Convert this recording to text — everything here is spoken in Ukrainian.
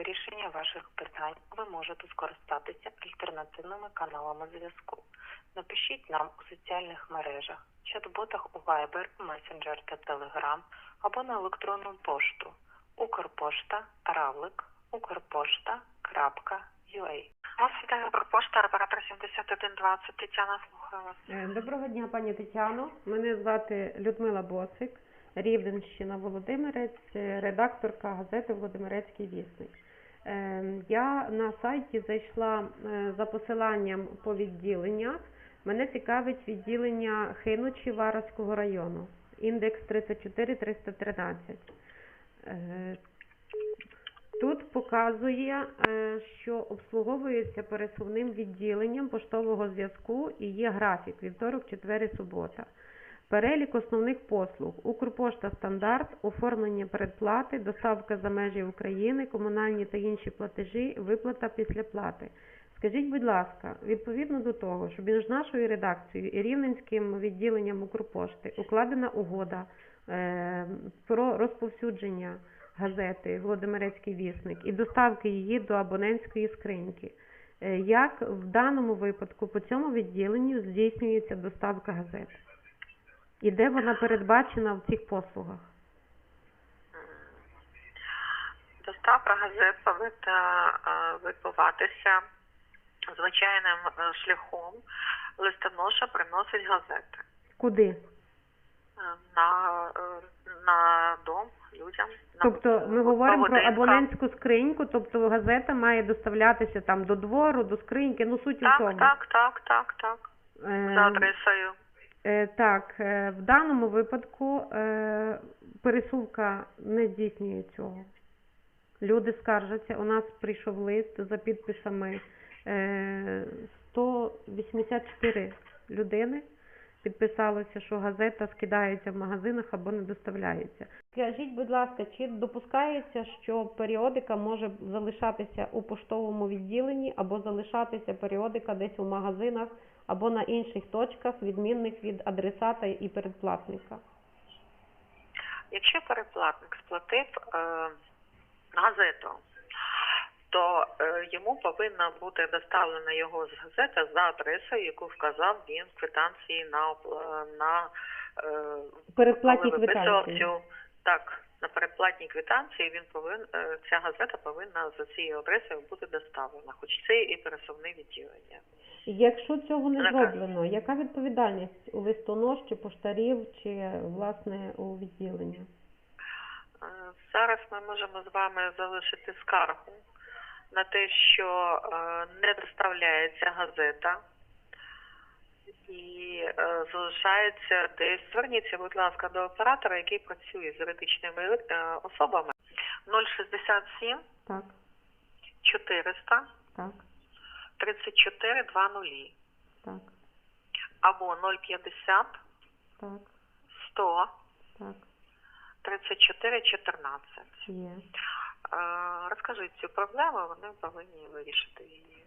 вирішення ваших питань ви можете скористатися альтернативними каналами зв'язку. Напишіть нам у соціальних мережах, чат-ботах у Viber, Messenger та Telegram або на електронну пошту Укрпошта Равлик Укрпошта.ua Вас вітає Укрпошта, оператор 7120. Тетяна, слухаю вас. Е, Доброго дня, пані Тетяно. Мене звати Людмила Босик, Рівненщина Володимирець, редакторка газети Володимирецький вісник. Е, Я на сайті зайшла е, за посиланням по відділеннях. Мене цікавить відділення Хиночі Вараського району, індекс 34313. Е, Тут показує, е, що обслуговується пересувним відділенням поштового зв'язку і є графік вівторок, четвер і субота. Перелік основних послуг: Укрпошта стандарт, оформлення передплати, доставка за межі України, комунальні та інші платежі, виплата після плати. Скажіть, будь ласка, відповідно до того, що між нашою редакцією і Рівненським відділенням Укрпошти укладена угода е, про розповсюдження газети Володимирецький вісник і доставки її до абонентської скриньки. Е, Як в даному випадку по цьому відділенню здійснюється доставка газет? І де вона передбачена в цих послугах? Доставка газет повинна е, відбуватися звичайним е, шляхом. Листоноша приносить газети Куди? е, на, на дом людям. на Тобто ми говоримо про абонентську скриньку, тобто газета має доставлятися там до двору, до скриньки, ну суть у тому. Так, так, так, так, так. За адресою. Е, Так, е, в даному випадку е, пересувка не здійснює цього. Люди скаржаться. У нас прийшов лист за підписами е, 184 людини. Підписалося, що газета скидається в магазинах або не доставляється. Скажіть, будь ласка, чи допускається, що періодика може залишатися у поштовому відділенні або залишатися періодика десь у магазинах або на інших точках, відмінних від адресата і передплатника? Якщо переплатник сплатив е, газету, то е, йому повинна бути доставлена його з газета за адресою, яку вказав він в квитанції на на е, Передплатні коли квитанції. так. На передплатній квитанції він повинен ця газета повинна за цією адресою бути доставлена, хоч це і пересувне відділення. Якщо цього не зроблено, яка відповідальність у листонож чи поштарів, чи власне у відділенні? Е, Зараз ми можемо з вами залишити скаргу на те, що е, не доставляється газета. І е, залишається десь. Зверніться, будь ласка, до оператора, який працює з юридичними е, особами. 067 Так, 400 так, 34 20 так, або 050 так, 100 так, 34 14. є. Розкажіть цю проблему, вони повинні вирішити її.